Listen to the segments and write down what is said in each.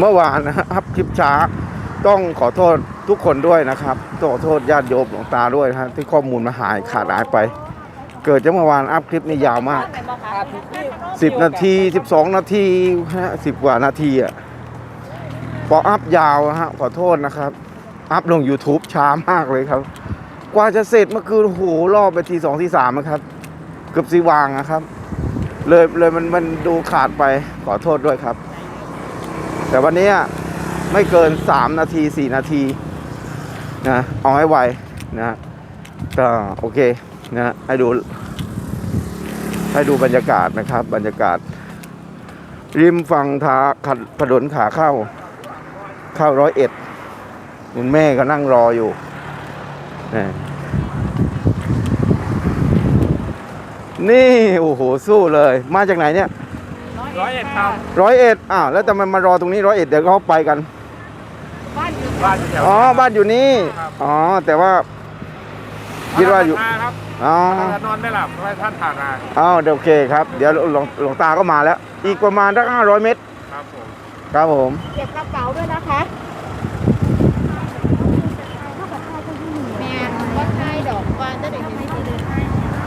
เมื่อวานนะครับคลิปช้า ต้องขอโทษทุกคนด้วยนะครับต้องขอโทษญาติโยมหลวงตาด้วยนะฮะที่ข้อมูลมาหายขาดหายไป เกิดจากเมื่อวานอัพคลิปนี่ยาวมาก 10 นาที 12 นาทีฮะ10กว่านาทีอะพออัพยาวอะฮะขอโทษนะครับ อัพลง YouTube ช้ามากเลยครับ กว่าจะเสร็จเมื่อคืนโอ้โหรอบไปทีสองทีสามนะครับ เกือบสีวางนะครับ เลยเลยมันมันดูขาดไปขอโทษด้วยครับ แต่วันนี้ไม่เกิน 3 นาที 4 นาทีนะเอาให้ไวนะก็โอเคนะให้ดู ให้ดูบรรยากาศนะครับ บรรยากาศ ริมฝั่งทาขัดถนนขาเข้า เข้าร้อยเอ็ดคุณแม่ก็นั่งรออยู่นี่นี่ โอ้โห สู้เลย มาจากไหนเนี่ย ร้อยเอ็ดครับร้อยเอ็ดอ้าวแล้วทำไมมารอตรงนี้ร้อยเอ็ดเดี๋ยวเขาไปกัน บ้านอยู่แถวอ๋อ บ้านอยู่นี่ครับอ๋อ แต่ว่า คิดว่าอยู่ท่ครับอ๋อท่านนอนไม่หลับเพราะว่าท่านผ่านมาอ้าวเดี๋ยวโอเคครับ เดี๋ยวหลวงหลวงตาก็มาแล้ว อีกประมาณสักห้าร้อยเมตร ครับผม ครับผม เก็บกระเป๋าด้วยนะคะแม่ว่าใช่ดอกว่าจะได้เห็นที่เดินให้ อะ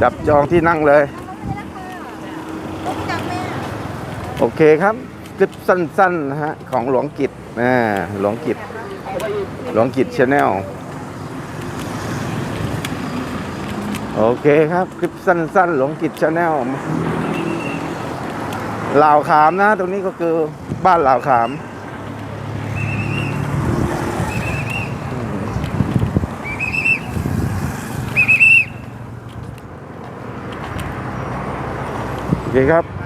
จับจองที่นั่งเลย โอเคครับคลิปสั้นๆนะฮะของหลวงกิจนะหลวงกิจ หลวงกิจชาแนลโอเคครับ คลิปสั้นๆ หลวงกิจชาแนลลาวขามนะ ตรงนี้ก็คือบ้านลาวขาม โอเคครับ